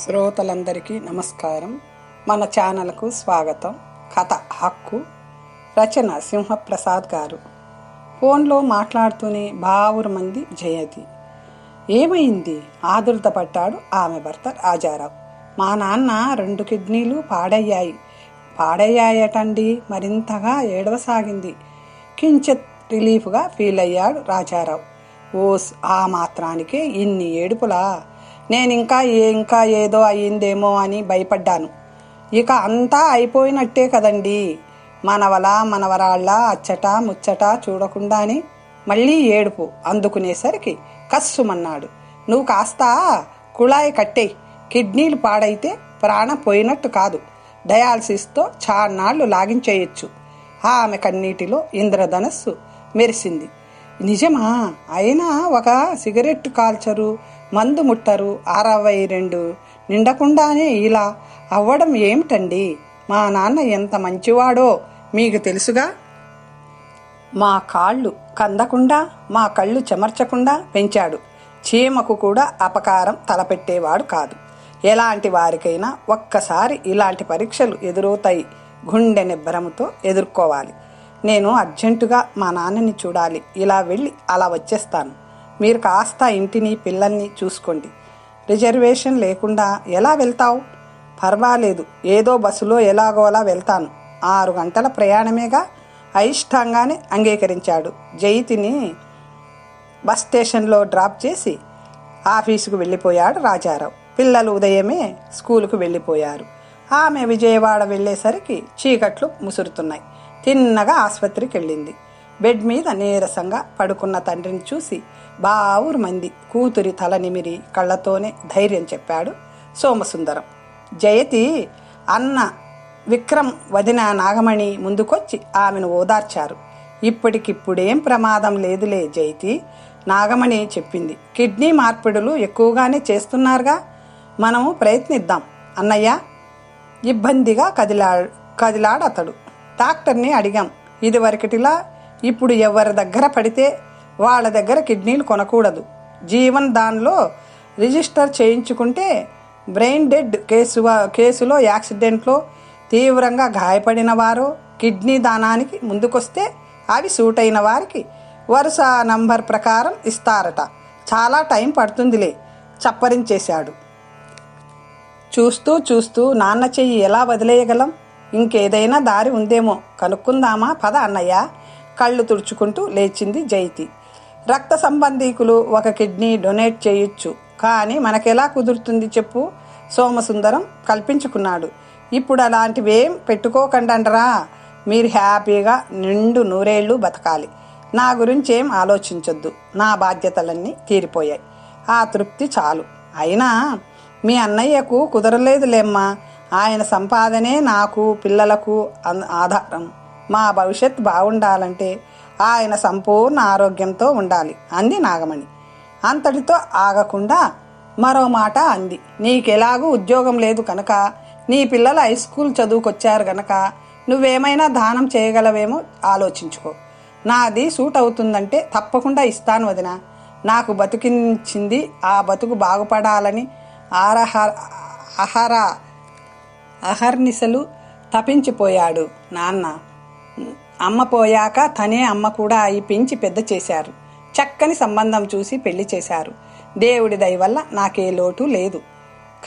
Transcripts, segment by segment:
శ్రోతలందరికీ నమస్కారం. మన ఛానల్కు స్వాగతం. కథ హక్కు. రచన సింహప్రసాద్ గారు. ఫోన్లో మాట్లాడుతూనే బావురు మంది జయతి ఏమైంది? ఆదుర్తపడ్డాడు ఆమె భర్త రాజారావు. మా నాన్న రెండు కిడ్నీలు పాడయ్యాయి. పాడయ్యాయటండి. మరింతగా ఏడవసాగింది. కించిత్ రిలీఫ్గా ఫీల్ అయ్యాడు రాజారావు. ఓస్ ఆ మాత్రానికే ఇన్ని ఏడుపులా? నేను ఇంకా ఇంకా ఏదో అయ్యిందేమో అని భయపడ్డాను. ఇక అంతా అయిపోయినట్టే కదండి. మనవల మనవరాళ్ళ అచ్చట ముచ్చట చూడకుండానే మళ్ళీ ఏడుపు అందుకునేసరికి కస్సుమన్నాడు. నువ్వు కాస్త కుళాయి కట్టే కిడ్నీలు పాడైతే ప్రాణం పోయినట్టు కాదు. డయాలసిస్తో చాన్నాళ్ళు లాగించేయచ్చు. ఆమె కన్నీటిలో ఇంద్రధనస్సు మెరిసింది. నిజమా? అయినా ఒక సిగరెట్ కాల్చరు. మందు ముట్టరు. అరవై రెండు. నిండకుండానే ఇలా అవ్వడం ఏమిటండి? మా నాన్న ఎంత మంచివాడో మీకు తెలుసుగా? మా కాళ్ళు కందకుండా మా కళ్ళు చెమర్చకుండా పెంచాడు. చీమకు కూడా అపకారం తలపెట్టేవాడు కాదు. ఎలాంటి వారికైనా ఒక్కసారి ఇలాంటి పరీక్షలు ఎదురవుతాయి. గుండె నిబ్బరముతో ఎదుర్కోవాలి. నేను అర్జెంటుగా మా నాన్నని చూడాలి. ఇలా వెళ్ళి అలా వచ్చేస్తాను. మీరు కాస్త ఇంటిని పిల్లల్ని చూసుకోండి. రిజర్వేషన్ లేకుండా ఎలా వెళ్తావు? పర్వాలేదు. ఏదో బస్సులో ఎలాగోలా వెళ్తాను. ఆరు గంటల ప్రయాణమేగా? అయిష్టంగానే అంగీకరించాడు. జయితిని బస్ స్టేషన్లో డ్రాప్ చేసి ఆఫీసుకు వెళ్ళిపోయాడు రాజారావు. పిల్లలు ఉదయమే స్కూలుకు వెళ్ళిపోయారు. ఆమె విజయవాడ వెళ్ళేసరికి చీకట్లు ముసురుతున్నాయి. తిన్నగా ఆసుపత్రికి వెళ్ళింది. బెడ్ మీద నీరసంగా పడుకున్న తండ్రిని చూసి బావురు మంది కూతురి తల నిమిరి కళ్ళతోనే ధైర్యం చెప్పాడు సోమసుందరం. జయతి అన్న విక్రమ్ వదిన నాగమణి ముందుకొచ్చి ఆమెను ఓదార్చారు. ఇప్పటికిప్పుడేం ప్రమాదం లేదులే జయతి. నాగమణి చెప్పింది కిడ్నీ మార్పిడులు ఎక్కువగానే చేస్తున్నారుగా మనము ప్రయత్నిద్దాం. అన్నయ్య ఇబ్బందిగా కదిలా కదిలాడతడు. డాక్టర్ని అడిగాం ఇదివరకటిలా ఇప్పుడు ఎవరి దగ్గర పడితే వాళ్ళ దగ్గర కిడ్నీలు కొనకూడదు. జీవన్ దానిలో రిజిస్టర్ చేయించుకుంటే బ్రెయిన్ డెడ్ కేసు కేసులో యాక్సిడెంట్లో తీవ్రంగా గాయపడిన వారు కిడ్నీ దానానికి ముందుకొస్తే అవి సూట్ అయిన వారికి వరుస నంబర్ ప్రకారం ఇస్తారట. చాలా టైం పడుతుందిలే చప్పరించేశాడు. చూస్తూ చూస్తూ నాన్న చెయ్యి ఎలా వదిలేయగలం? ఇంకేదైనా దారి ఉందేమో కనుక్కుందామా పద అన్నయ్య? కళ్ళు తుడుచుకుంటూ లేచింది జైతి. రక్త సంబంధీకులు ఒక కిడ్నీ డొనేట్ చేయొచ్చు. కానీ మనకెలా కుదురుతుంది చెప్పు? సోమసుందరం కల్పించుకున్నాడు. ఇప్పుడు అలాంటివేం పెట్టుకోకండంటరా మీరు హ్యాపీగా నిండు నూరేళ్ళు బతకాలి. నా గురించి ఏం ఆలోచించొద్దు. నా బాధ్యతలన్నీ తీరిపోయాయి. ఆ తృప్తి చాలు. అయినా మీ అన్నయ్యకు కుదరలేదులేమ్మా. ఆయన సంపాదనే నాకు పిల్లలకు ఆధారం. మా భవిష్యత్ బాగుండాలంటే ఆయన సంపూర్ణ ఆరోగ్యంతో ఉండాలి అంది నాగమణి. అంతటితో ఆగకుండా మరో మాట అంది. నీకెలాగూ ఉద్యోగం లేదు కనుక నీ పిల్లలు హై స్కూల్ చదువుకొచ్చారు గనక నువ్వేమైనా దానం చేయగలవేమో ఆలోచించుకో. నాది సూట్ అవుతుందంటే తప్పకుండా ఇస్తాను వదిన. నాకు బతికించింది ఆ బతుకు బాగుపడాలని ఆరహ అహర అహర్నిశలు తపించిపోయాడు నాన్న. అమ్మ పోయాక తనే అమ్మ కూడా అయి పెంచి పెద్ద చేశారు. చక్కని సంబంధం చూసి పెళ్ళి చేశారు. దేవుడి దయ వల్ల నాకే లోటు లేదు.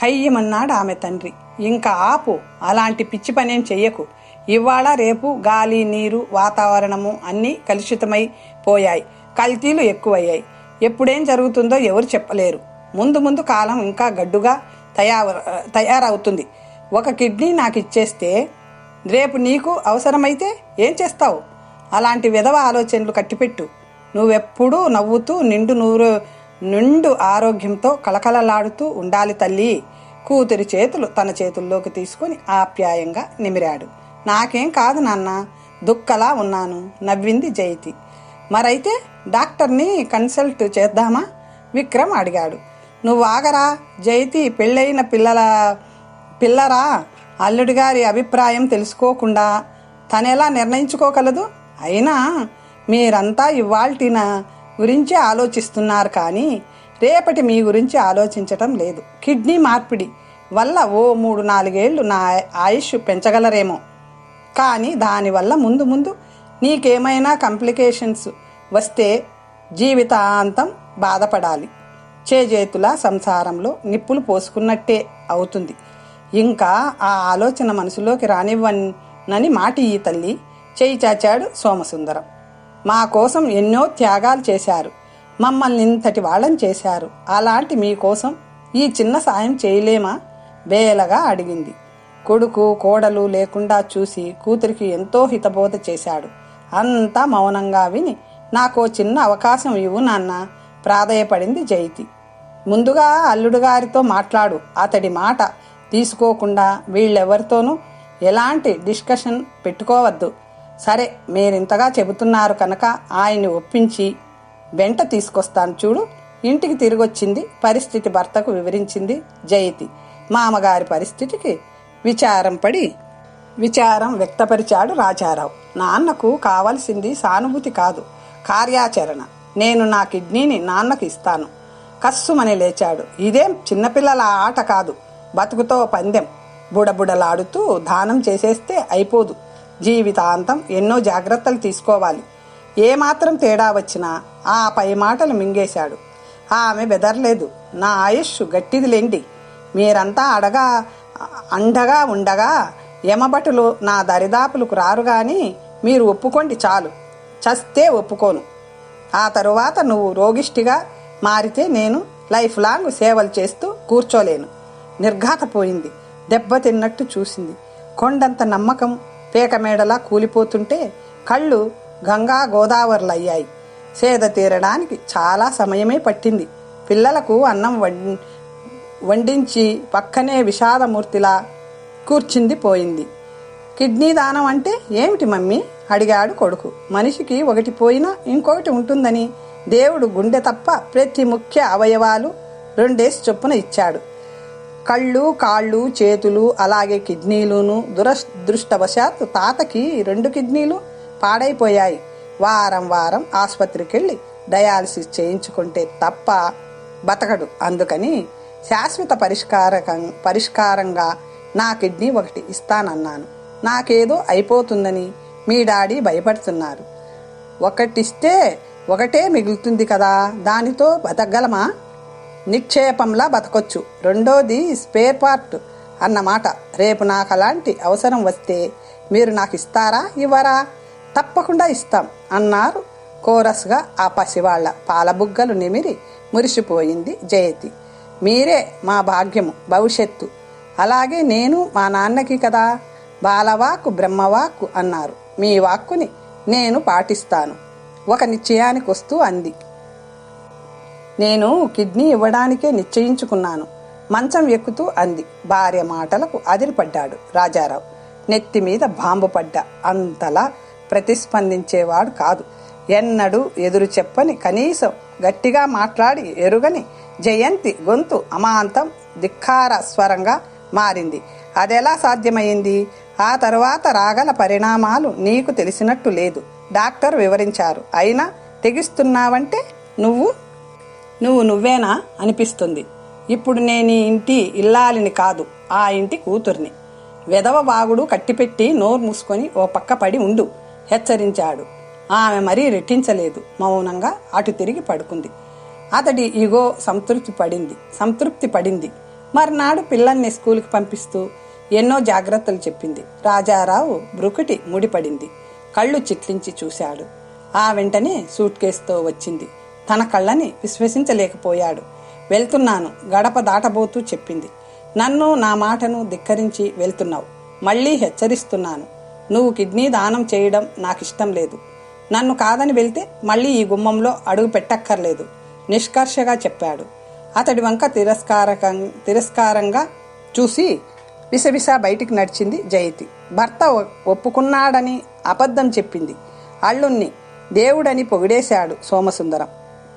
కయ్యమన్నాడు ఆమె తండ్రి. ఇంకా ఆపు అలాంటి పిచ్చి పనేం చెయ్యకు. ఇవాళ రేపు గాలి నీరు వాతావరణము అన్నీ కలుషితమై పోయాయి. కల్తీలు ఎక్కువయ్యాయి. ఎప్పుడేం జరుగుతుందో ఎవరు చెప్పలేరు. ముందు ముందు కాలం ఇంకా గడ్డుగా తయారు తయారవుతుంది. ఒక కిడ్నీ నాకు ఇచ్చేస్తే రేపు నీకు అవసరమైతే ఏం చేస్తావు? అలాంటి విధవ ఆలోచనలు కట్టిపెట్టు. నువ్వెప్పుడూ నవ్వుతూ నిండు నూరు నిండు ఆరోగ్యంతో కలకలలాడుతూ ఉండాలి తల్లి. కూతురి చేతులు తన చేతుల్లోకి తీసుకుని ఆప్యాయంగా నిమిరాడు. నాకేం కాదు నాన్న దుక్కలా ఉన్నాను నవ్వింది జయతి. మరైతే డాక్టర్ని కన్సల్ట్ చేద్దామా? విక్రమ్ అడిగాడు. నువ్వు ఆగరా జయతి పెళ్ళైన పిల్లల పిల్లరా? అల్లుడి గారి అభిప్రాయం తెలుసుకోకుండా తనెలా నిర్ణయించుకోగలదు? అయినా మీరంతా ఇవాల్టిన గురించి ఆలోచిస్తున్నారు కానీ రేపటి మీ గురించి ఆలోచించటం లేదు. కిడ్నీ మార్పిడి వల్ల ఓ మూడు నాలుగేళ్ళు నా ఆయుష్ పెంచగలరేమో. కానీ దానివల్ల ముందు ముందు నీకేమైనా కాంప్లికేషన్స్ వస్తే జీవితాంతం బాధపడాలి. చేజేతుల సంసారంలో నిప్పులు పోసుకున్నట్టే అవుతుంది. ఇంకా ఆ ఆలోచన మనసులోకి రానివ్వనని మాట ఈ తల్లి చేయి చాచాడు సోమసుందరం. మా కోసం ఎన్నో త్యాగాలు చేశారు. మమ్మల్ని ఇంతటి వాళ్ళని చేశారు. అలాంటి మీకోసం ఈ చిన్న సాయం చేయలేమా? బేలగా అడిగింది. కొడుకు కోడలు లేకుండా చూసి కూతురికి ఎంతో హితబోధ చేశాడు. అంతా మౌనంగా విని నాకు చిన్న అవకాశం ఇవ్వు నాన్న ప్రాధేయపడింది జైతి. ముందుగా అల్లుడు గారితో మాట్లాడు. అతడి మాట తీసుకోకుండా వీళ్ళెవరితోనూ ఎలాంటి డిస్కషన్ పెట్టుకోవద్దు. సరే మీరింతగా చెబుతున్నారు కనుక ఆయన్ని ఒప్పించి వెంట తీసుకొస్తాను చూడు. ఇంటికి తిరిగొచ్చింది పరిస్థితి భర్తకు వివరించింది జయతి. మామగారి పరిస్థితికి విచారం పడి విచారం వ్యక్తపరిచాడు రాజారావు. నాన్నకు కావలసింది సానుభూతి కాదు కార్యాచరణ. నేను నా కిడ్నీని నాన్నకు ఇస్తాను. కస్సుమని లేచాడు. ఇదేం చిన్నపిల్లల ఆట కాదు. బతుకుతో పందెం. బుడబుడలాడుతూ దానం చేసేస్తే అయిపోదు. జీవితాంతం ఎన్నో జాగ్రత్తలు తీసుకోవాలి. ఏమాత్రం తేడా వచ్చినా ఆ పై మాటలు మింగేశాడు. ఆమె బెదర్లేదు. నా ఆయుష్ గట్టిదిలేండి మీరంతా అడగా అండగా ఉండగా యమబటులు నా దరిదాపులకు రారు కానీ మీరు ఒప్పుకోండి చాలు. చస్తే ఒప్పుకోను. ఆ తరువాత నువ్వు రోగిష్టిగా మారితే నేను లైఫ్ లాంగ్ సేవలు చేస్తూ కూర్చోలేను. నిర్ఘాతపోయింది. దెబ్బతిన్నట్టు చూసింది. కొండంత నమ్మకం పేకమేడలా కూలిపోతుంటే కళ్ళు గంగా గోదావరులయ్యాయి. సేద తీరడానికి చాలా సమయమే పట్టింది. పిల్లలకు అన్నం వండించి పక్కనే విషాదమూర్తిలా కూర్చుంది పోయింది. కిడ్నీ దానం అంటే ఏమిటి మమ్మీ? అడిగాడు కొడుకు. మనిషికి ఒకటి పోయినా ఇంకొకటి ఉంటుందని దేవుడు గుండె తప్ప ప్రతి ముఖ్య అవయవాలు రెండేసి చొప్పున ఇచ్చాడు. కళ్ళు కాళ్ళు చేతులు అలాగే కిడ్నీలును దురదృష్టవశాత్తు తాతకి రెండు కిడ్నీలు పాడైపోయాయి. వారం వారం ఆసుపత్రికి వెళ్ళి డయాలసిస్ చేయించుకుంటే తప్ప బతకడు. అందుకని శాశ్వత పరిష్కారకం పరిష్కారంగా నా కిడ్నీ ఒకటి ఇస్తానన్నాను. నాకేదో అయిపోతుందని మీ డాడీ భయపడుతున్నారు. ఒకటిస్తే ఒకటే మిగులుతుంది కదా దానితో బతకగలమా? నిక్షేపంలా బతకొచ్చు. రెండోది స్పేర్ పార్ట్ అన్నమాట రేపు నాకు అలాంటి అవసరం వస్తే మీరు నాకు ఇస్తారా? ఇవ్వరా? తప్పకుండా ఇస్తాం అన్నారు కోరస్గా ఆ పసివాళ్ళ పాలబుగ్గలు నిమిరి మురిసిపోయింది జయతి. మీరే మా భాగ్యము భవిష్యత్తు. అలాగే నేను మా నాన్నకి కదా బాలవాక్కు బ్రహ్మవాకు అన్నారు. మీ వాక్కుని నేను పాటిస్తాను. ఒక నిశ్చయానికి వస్తూ అంది. నేను కిడ్నీ ఇవ్వడానికే నిశ్చయించుకున్నాను. మంచం ఎక్కుతూ అంది. భార్య మాటలకు అదిరిపడ్డాడు రాజారావు. నెత్తి మీద బాంబు పడ్డా. అంతలా ప్రతిస్పందించేవాడు కాదు. ఎన్నడూ ఎదురు చెప్పని కనీసం గట్టిగా మాట్లాడి ఎరుగని జయంతి గొంతు అమాంతం ధిక్కార స్వరంగా మారింది. అదెలా సాధ్యమైంది? ఆ తరువాత రాగల పరిణామాలు నీకు తెలిసినట్టు లేదు. డాక్టర్ వివరించారు. అయినా తెగిస్తున్నావంటే నువ్వు నువ్వు నువ్వేనా అనిపిస్తుంది. ఇప్పుడు నేను ఇంటి ఇల్లాలిని కాదు ఆ ఇంటి కూతుర్ని. వెదవ వాగుడు కట్టిపెట్టి నోరు మూసుకొని ఓ పక్క పడి ఉండు హెచ్చరించాడు. ఆమె మరీ రెట్టించలేదు మౌనంగా అటు తిరిగి పడుకుంది. అతడి ఇగో సంతృప్తి పడింది సంతృప్తి పడింది. మర్నాడు పిల్లల్ని స్కూల్కి పంపిస్తూ ఎన్నో జాగ్రత్తలు చెప్పింది. రాజారావు బ్రుకుటి ముడిపడింది కళ్ళు చిట్లించి చూశాడు. ఆ వెంటనే సూట్ కేసుతో వచ్చింది. తన కళ్ళని విశ్వసించలేకపోయాడు. వెళ్తున్నాను గడప దాటబోతూ చెప్పింది. నన్ను నా మాటను ధిక్కరించి వెళ్తున్నావు. మళ్ళీ హెచ్చరిస్తున్నాను. నువ్వు కిడ్నీ దానం చేయడం నాకిష్టం లేదు. నన్ను కాదని వెళ్తే మళ్ళీ ఈ గుమ్మంలో అడుగు పెట్టక్కర్లేదు నిష్కర్షగా చెప్పాడు. అతడి వంక తిరస్కారకం తిరస్కారంగా చూసి విసవిస బయటికి నడిచింది జయతి. భర్త ఒప్పుకున్నాడని అబద్ధం చెప్పింది. అల్లుణ్ణి దేవుడని పొగిడేశాడు సోమసుందరం.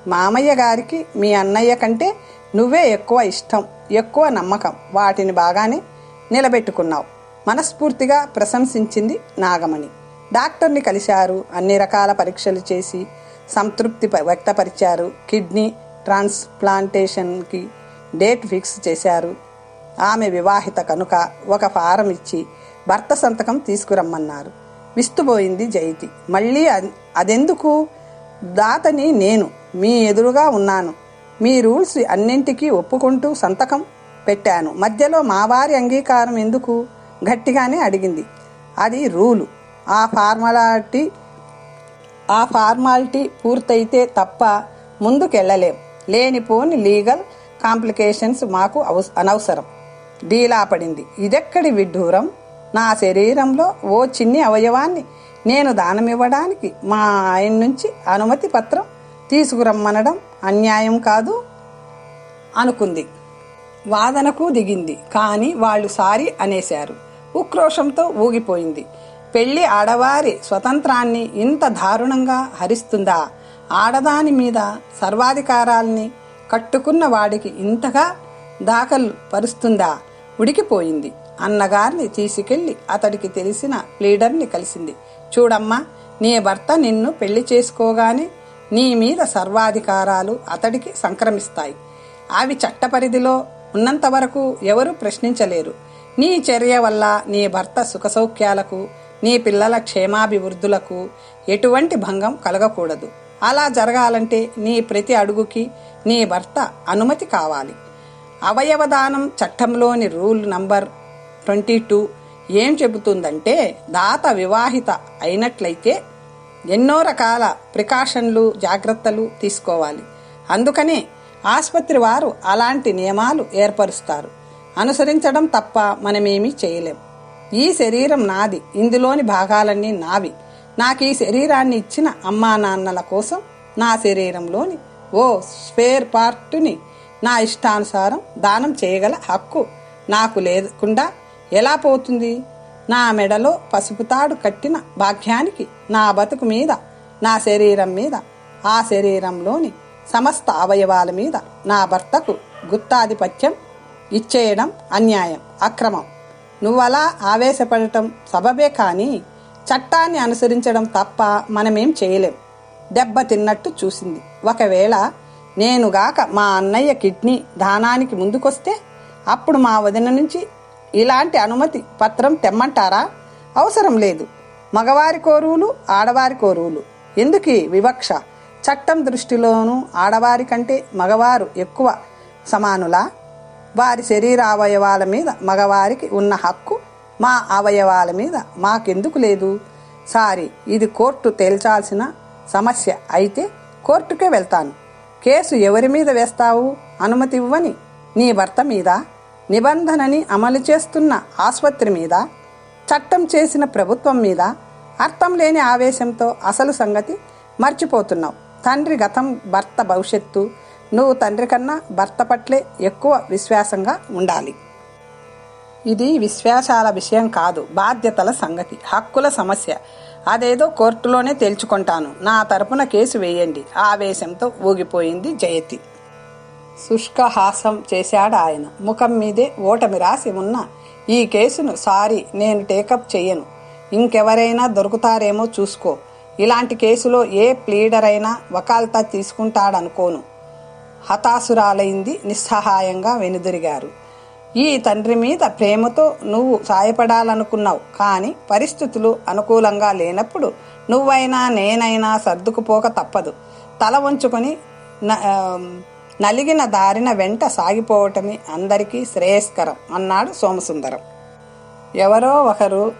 మామయ్య గారికి మీ అన్నయ్య కంటే నువ్వే ఎక్కువ ఇష్టం ఎక్కువ నమ్మకం. వాటిని బాగానే నిలబెట్టుకున్నావు. మనస్ఫూర్తిగా ప్రశంసించింది నాగమణి. డాక్టర్ని కలిశారు అన్ని రకాల పరీక్షలు చేసి సంతృప్తి వ్యక్తపరిచారు. కిడ్నీ ట్రాన్స్ప్లాంటేషన్కి డేట్ ఫిక్స్ చేశారు. ఆమె వివాహిత కనుక ఒక ఫారం ఇచ్చి భర్త సంతకం తీసుకురమ్మన్నారు. విస్తుపోయింది జయతి. మళ్ళీ అదెందుకు? దాతని నేను మీ ఎదురుగా ఉన్నాను. మీ రూల్స్ అన్నింటికీ ఒప్పుకుంటూ సంతకం పెట్టాను. మధ్యలో మా వారి అంగీకారం ఎందుకు? గట్టిగానే అడిగింది. అది రూలు. ఆ ఫార్మాలిటీ ఆ ఫార్మాలిటీ పూర్తయితే తప్ప ముందుకెళ్ళలేం. లేనిపోని లీగల్ కాంప్లికేషన్స్ మాకు అవస- అనవసరం. డీలా పడింది ఇదెక్కడి విడ్డూరం? నా శరీరంలో ఓ చిన్ని అవయవాన్ని నేను దానమివ్వడానికి మా ఆయన నుంచి అనుమతి పత్రం తీసుకురమ్మనడం అన్యాయం కాదు అనుకుంది. వాదనకు దిగింది. కానీ వాళ్ళు సారీ అనేశారు. ఉక్రోషంతో ఊగిపోయింది. పెళ్ళి ఆడవారి స్వతంత్రాన్ని ఇంత దారుణంగా హరిస్తుందా? ఆడదాని మీద సర్వాధికారాల్ని కట్టుకున్న వాడికి ఇంతగా దాఖలు పరుస్తుందా? ఉడికిపోయింది. అన్నగారిని తీసుకెళ్ళి అతడికి తెలిసిన లీడర్ని కలిసింది. చూడమ్మా నీ భర్త నిన్ను పెళ్ళి చేసుకోగానే నీ మీద సర్వాధికారాలు అతడికి సంక్రమిస్తాయి. అవి చట్టపరిధిలో ఉన్నంత వరకు ఎవరు ప్రశ్నించలేరు. నీ చర్య వల్ల నీ భర్త సుఖసౌఖ్యాలకు నీ పిల్లల క్షేమాభివృద్ధులకు ఎటువంటి భంగం కలగకూడదు. అలా జరగాలంటే నీ ప్రతి అడుగుకి నీ భర్త అనుమతి కావాలి. అవయవదానం చట్టంలోని రూల్ నంబర్ ట్వంటీ టూ ఏం చెబుతుందంటే దాత వివాహిత అయినట్లయితే ఎన్నో రకాల ప్రికాషన్లు జాగ్రత్తలు తీసుకోవాలి. అందుకనే ఆసుపత్రి వారు అలాంటి నియమాలు ఏర్పరుస్తారు. అనుసరించడం తప్ప మనమేమీ చేయలేం. ఈ శరీరం నాది ఇందులోని భాగాలన్నీ నావి. నాకు ఈ శరీరాన్ని ఇచ్చిన అమ్మా నాన్నల కోసం నా శరీరంలోని ఓ స్పేర్ పార్టుని నా ఇష్టానుసారం దానం చేయగల హక్కు నాకు లేకుండా ఎలా పోతుంది? నా మెడలో పసుపు తాడు కట్టిన భాగ్యానికి నా బతుకు మీద నా శరీరం మీద ఆ శరీరంలోని సమస్త అవయవాల మీద నా భర్తకు గుత్తాధిపత్యం ఇచ్చేయడం అన్యాయం అక్రమం. నువ్వలా ఆవేశపడటం సబబే కానీ చట్టాన్ని అనుసరించడం తప్ప మనమేం చేయలేం. దెబ్బ తిన్నట్టు చూసింది. ఒకవేళ నేనుగాక మా అన్నయ్య కిడ్నీ దానానికి ముందుకొస్తే అప్పుడు మా వదిన నుంచి ఇలాంటి అనుమతి పత్రం తెమ్మంటారా? అవసరం లేదు. మగవారి కోరువులు ఆడవారి కోరువులు. ఎందుకీ వివక్ష? చట్టం దృష్టిలోనూ ఆడవారి కంటే మగవారు ఎక్కువ సమానులా? వారి శరీర అవయవాల మీద మగవారికి ఉన్న హక్కు మా అవయవాల మీద మాకెందుకు లేదు? సారీ ఇది కోర్టు తేల్చాల్సిన సమస్య అయితే కోర్టుకే వెళ్తాను. కేసు ఎవరి మీద వేస్తావు? అనుమతి ఇవ్వని నీ భర్త మీద? నిబంధనని అమలు చేస్తున్న ఆసుపత్రి మీద చట్టం చేసిన ప్రభుత్వం మీద అర్థం లేని ఆవేశంతో అసలు సంగతి మర్చిపోతున్నావు. తండ్రి గతం భర్త భవిష్యత్తు నువ్వు తండ్రి కన్నా భర్త పట్లే ఎక్కువ విశ్వాసంగా ఉండాలి. ఇది విశ్వాసాల విషయం కాదు బాధ్యతల సంగతి హక్కుల సమస్య. అదేదో కోర్టులోనే తేల్చుకుంటాను. నా తరపున కేసు వేయండి. ఆవేశంతో ఊగిపోయింది జయతి. శుష్కహాసం చేశాడు ఆయన. ముఖం మీదే ఓటమి రాసి ఉన్న ఈ కేసును సారీ నేను టేకప్ చెయ్యను. ఇంకెవరైనా దొరుకుతారేమో చూసుకో. ఇలాంటి కేసులో ఏ ప్లీడర్ అయినా వకాల్తా తీసుకుంటాడనుకోను. హతాసురాలైంది నిస్సహాయంగా వెనుదిరిగారు. ఈ తండ్రి మీద ప్రేమతో నువ్వు సాయపడాలనుకున్నావు కానీ పరిస్థితులు అనుకూలంగా లేనప్పుడు నువ్వైనా నేనైనా సర్దుకుపోక తప్పదు. తల వంచుకొని న- నలిగిన దారిన వెంట సాగిపోవటమే అందరికీ శ్రేయస్కరం అన్నాడు సోమసుందరం. ఎవరో ఒకరు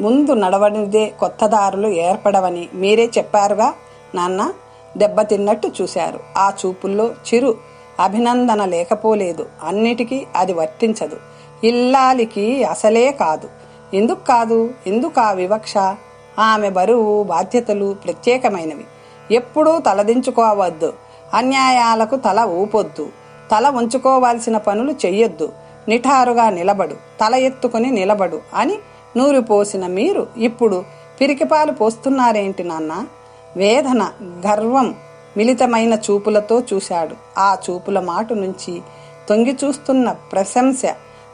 ముందు నడవనిదే కొత్త దారులు ఏర్పడవని మీరే చెప్పారుగా? నాన్న దెబ్బతిన్నట్టు చూశారు. ఆ చూపుల్లో చిరు అభినందన లేకపోలేదు. అన్నిటికీ అది వర్తించదు. ఇల్లాలికి అసలే కాదు. ఎందుకు కాదు? ఎందుకు ఆ వివక్ష? ఆమె బరువు బాధ్యతలు ప్రత్యేకమైనవి. ఎప్పుడూ తలదించుకోవద్దు. అన్యాయాలకు తల ఊపొద్దు. తల ఉంచుకోవాల్సిన పనులు చెయ్యొద్దు. నిఠారుగా నిలబడు. తల ఎత్తుకుని నిలబడు అని నూరిపోసిన మీరు ఇప్పుడు పిరికిపాలు పోస్తున్నారేంటి నాన్న? వేదన గర్వం మిళితమైన చూపులతో చూశాడు. ఆ చూపుల మాటు నుంచి తొంగి చూస్తున్న ప్రశంస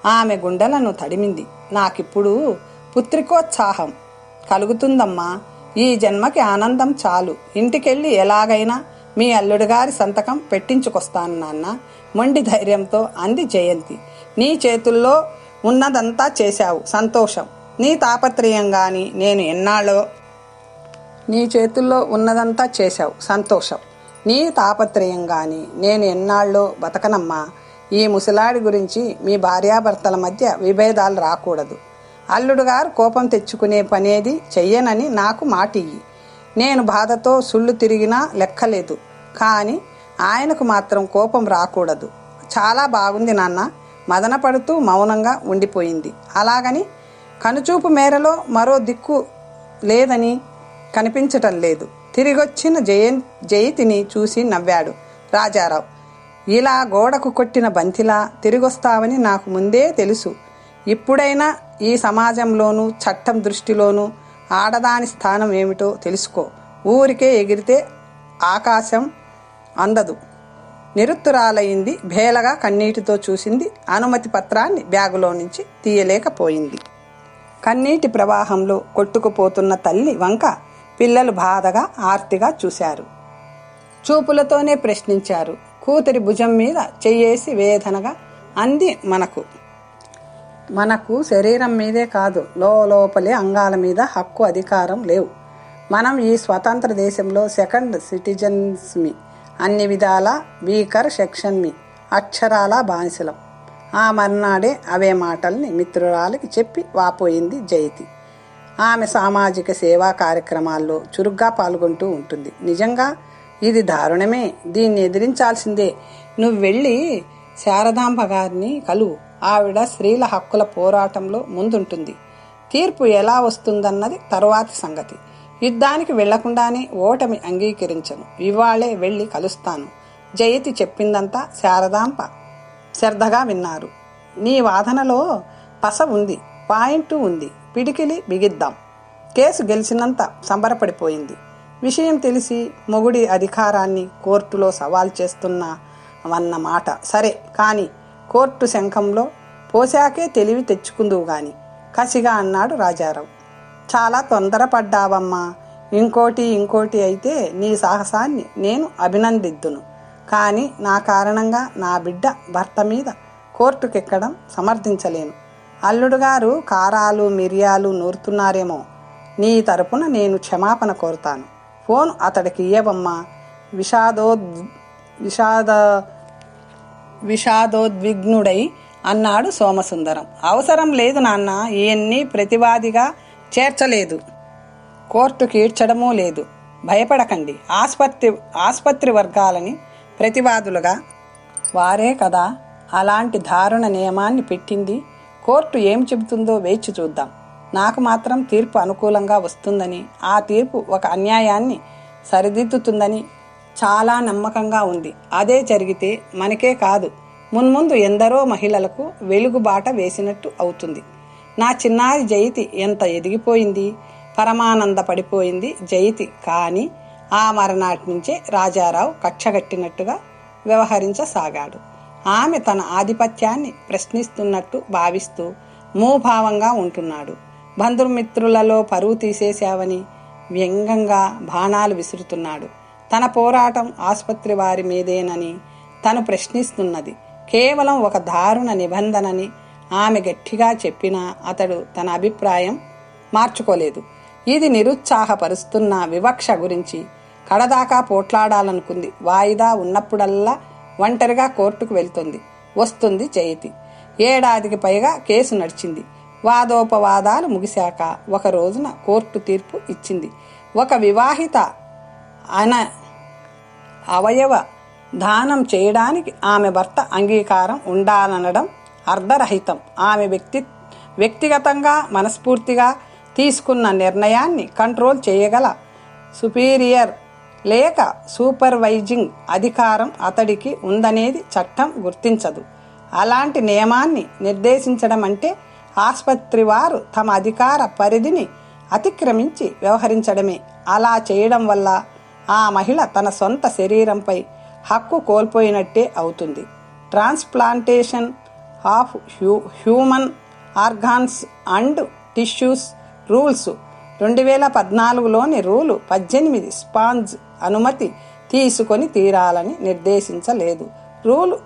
ఆమె గుండెలను తడిమింది. నాకిప్పుడు పుత్రికోత్సాహం కలుగుతుందమ్మా. ఈ జన్మకి ఆనందం చాలు. ఇంటికెళ్ళి ఎలాగైనా మీ అల్లుడు గారి సంతకం పెట్టించుకొస్తాను నాన్న. మొండి ధైర్యంతో అంది జయంతి. నీ చేతుల్లో ఉన్నదంతా చేశావు. సంతోషం. నీ తాపత్రయం గాని నేను ఎన్నాళ్ళో నీ చేతుల్లో ఉన్నదంతా చేశావు. సంతోషం. నీ తాపత్రయం గాని నేను ఎన్నాళ్ళో బతకనమ్మా. ఈ ముసలాడి గురించి మీ భార్యాభర్తల మధ్య విభేదాలు రాకూడదు. అల్లుడు గారు కోపం తెచ్చుకునే పనేది చెయ్యనని నాకు మాటియ్యి. నేను బాధతో సుళ్ళు తిరిగినా లెక్కలేదు. కానీ ఆయనకు మాత్రం కోపం రాకూడదు. చాలా బాగుంది నాన్న. మదనపడుతూ మౌనంగా ఉండిపోయింది. అలాగని కనుచూపు మేరలో మరో దిక్కు లేదని కనిపించటం లేదు. తిరిగొచ్చిన జయన్ జయతిని చూసి నవ్వాడు. రాజారావు ఇలా గోడకు కొట్టిన బంతిలా తిరిగొస్తావని నాకు ముందే తెలుసు. ఇప్పుడైనా ఈ సమాజంలోనూ చట్టం దృష్టిలోనూ ఆడదాని స్థానం ఏమిటో తెలుసుకో. ఊరికే ఎగిరితే ఆకాశం అందదు. నిరుత్తురాలయ్యింది భేలగా కన్నీటితో చూసింది అనుమతి పత్రాన్ని బ్యాగులో నుంచి తీయలేకపోయింది. కన్నీటి ప్రవాహంలో కొట్టుకుపోతున్న తల్లి వంక పిల్లలు బాధగా ఆర్తిగా చూశారు. చూపులతోనే ప్రశ్నించారు. కూతురి భుజం మీద చెయ్యేసి వేదనగా అంది మనకు. మనకు శరీరం మీదే కాదు లోపలి అంగాల మీద హక్కు అధికారం లేవు. మనం ఈ స్వతంత్ర దేశంలో సెకండ్ సిటిజన్స్ మీ అన్ని విధాల వీకర్ సెక్షన్ మీ అక్షరాల బానిసలం. ఆ మర్నాడే అవే మాటల్ని మిత్రురాలకి చెప్పి వాపోయింది జయతి. ఆమె సామాజిక సేవా కార్యక్రమాల్లో చురుగ్గా పాల్గొంటూ ఉంటుంది. నిజంగా ఇది దారుణమే. దీన్ని ఎదిరించాల్సిందే. నువ్వు వెళ్ళి శారదాంబ గారిని కలువు. ఆవిడ స్త్రీల హక్కుల పోరాటంలో ముందుంటుంది. తీర్పు ఎలా వస్తుందన్నది తరువాతి సంగతి. యుద్ధానికి వెళ్ళకుండానే ఓటమి అంగీకరించను. ఇవాళే వెళ్ళి కలుస్తాను. జయతి చెప్పిందంతా శారదాంప. శ్రద్ధగా విన్నారు. నీ వాదనలో పస ఉంది. పాయింట్ ఉంది. పిడికిలి బిగిద్దాం. కేసు గెలిచినంత సంబరపడిపోయింది. విషయం తెలిసి మొగుడి అధికారాన్ని కోర్టులో సవాల్ చేస్తున్నా మాట. సరే కానీ కోర్టు శంఖంలో పోశాకే తెలివి తెచ్చుకుందువు గాని కసిగా అన్నాడు రాజారావు. చాలా తొందరపడ్డావమ్మా. ఇంకోటి ఇంకోటి అయితే నీ సాహసాన్ని నేను అభినందిద్దును. కానీ నా కారణంగా నా బిడ్డ భర్త మీద కోర్టుకెక్కడం సమర్థించలేను. అల్లుడు గారు కారాలు మిరియాలు నూరుతున్నారేమో. నీ తరపున నేను క్షమాపణ కోరుతాను. ఫోన్ అతడికి ఇయ్యవమ్మా. విషాదో విషాద విషాదోద్విగ్నుడై అన్నాడు సోమసుందరం. అవసరం లేదు నాన్న ఈయన్ని ప్రతివాదిగా చేర్చలేదు. కోర్టు కీడ్చడమూ లేదు. భయపడకండి. ఆసుపత్రి ఆసుపత్రి వర్గాలని ప్రతివాదులుగా. వారే కదా అలాంటి దారుణ నియమాన్ని పెట్టింది. కోర్టు ఏం చెబుతుందో వేచి చూద్దాం. నాకు మాత్రం తీర్పు అనుకూలంగా వస్తుందని ఆ తీర్పు ఒక అన్యాయాన్ని సరిదిద్దుతుందని చాలా నమ్మకంగా ఉంది. అదే జరిగితే మనకే కాదు. మున్ముందు ఎందరో మహిళలకు వెలుగుబాట వేసినట్టు అవుతుంది. నా చిన్నారి జయతి ఎంత ఎదిగిపోయింది? పరమానంద పడిపోయింది జయతి. కానీ ఆ మరనాటి నుంచే రాజారావు కక్షగట్టినట్టుగా వ్యవహరించసాగాడు. ఆమె తన ఆధిపత్యాన్ని ప్రశ్నిస్తున్నట్టు భావిస్తూ మూభావంగా ఉంటున్నాడు. బంధుమిత్రులలో పరువు తీసేశావని వ్యంగంగా బాణాలు విసురుతున్నాడు. తన పోరాటం ఆసుపత్రి వారి మీదేనని తను ప్రశ్నిస్తున్నది. కేవలం ఒక దారుణ నిబంధనని ఆమె గట్టిగా చెప్పినా అతడు తన అభిప్రాయం మార్చుకోలేదు. ఇది నిరుత్సాహపరుస్తున్న వివక్ష గురించి కడదాకా పోట్లాడాలనుకుంది. వాయిదా ఉన్నప్పుడల్లా ఒంటరిగా కోర్టుకు వెళ్తుంది. వస్తుంది జయతి ఏడాదికి పైగా కేసు నడిచింది. వాదోపవాదాలు ముగిశాక ఒక రోజున కోర్టు తీర్పు ఇచ్చింది. ఒక వివాహిత అన అవయవ దానం చేయడానికి ఆమె భర్త అంగీకారం ఉండాలనడం అర్ధరహితం. ఆమె వ్యక్తి వ్యక్తిగతంగా మనస్ఫూర్తిగా తీసుకున్న నిర్ణయాన్ని కంట్రోల్ చేయగల సుపీరియర్ లేక సూపర్వైజింగ్ అధికారం అతడికి ఉందనేది చట్టం గుర్తించదు. అలాంటి నియమాన్ని నిర్దేశించడం అంటే ఆసుపత్రి వారు తమ అధికార పరిధిని అతిక్రమించి వ్యవహరించడమే. అలా చేయడం వల్ల ఆ మహిళ తన సొంత శరీరంపై హక్కు కోల్పోయినట్టే అవుతుంది. Transplantation of hu human organs and tissues rules రెండు వేల పద్నాలుగులోని రూలు పద్దెనిమిది స్పాంజ్ అనుమతి తీసుకొని తీరాలని నిర్దేశించలేదు. రూలు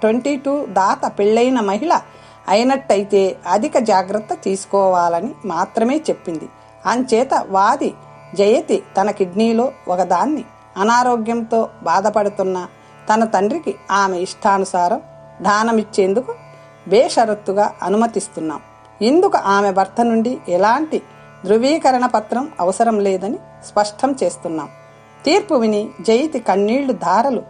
ట్వంటీ టూ దాత పెళ్ళైన మహిళ అయినట్టయితే అధిక జాగ్రత్త తీసుకోవాలని మాత్రమే చెప్పింది. అంచేత వాది జయతి తన కిడ్నీలో ఒకదాన్ని అనారోగ్యంతో బాధపడుతున్న తన తండ్రికి ఆమె ఇష్టానుసారం దానమిచ్చేందుకు బేషరత్తుగా అనుమతిస్తున్నాం. ఇందుకు ఆమె భర్త నుండి ఎలాంటి ధృవీకరణ పత్రం అవసరం లేదని స్పష్టం చేస్తున్నాం. తీర్పు విని జయతి కన్నీళ్ళు ధారలు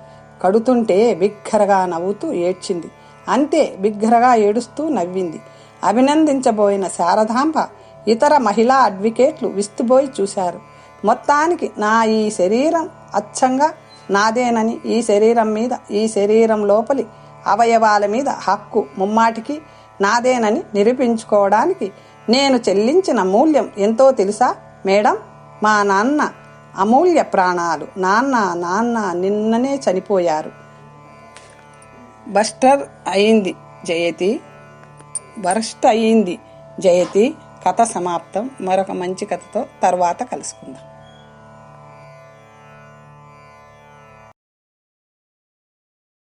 కడుతుంటే బిగ్గరగా నవ్వుతూ ఏడ్చింది. అంతే బిగ్గరగా ఏడుస్తూ నవ్వింది. అభినందించబోయిన శారదాంబ ఇతర మహిళా అడ్వకేట్లు విస్తుబోయి చూశారు. మొత్తానికి నా ఈ శరీరం అచ్చంగా నాదేనని ఈ శరీరం మీద ఈ శరీరం లోపలి అవయవాల మీద హక్కు ముమ్మాటికి నాదేనని నిరూపించుకోవడానికి నేను చెల్లించిన మూల్యం ఎంతో తెలుసా మేడం? మా నాన్న అమూల్య ప్రాణాలు. నాన్న నాన్న నిన్ననే చనిపోయారు. బస్టర్ అయింది జయతి. బరస్ట్ అయింది జయతి. కథ సమాప్తం. మరొక మంచి కథతో తర్వాత కలుసుకుందాం.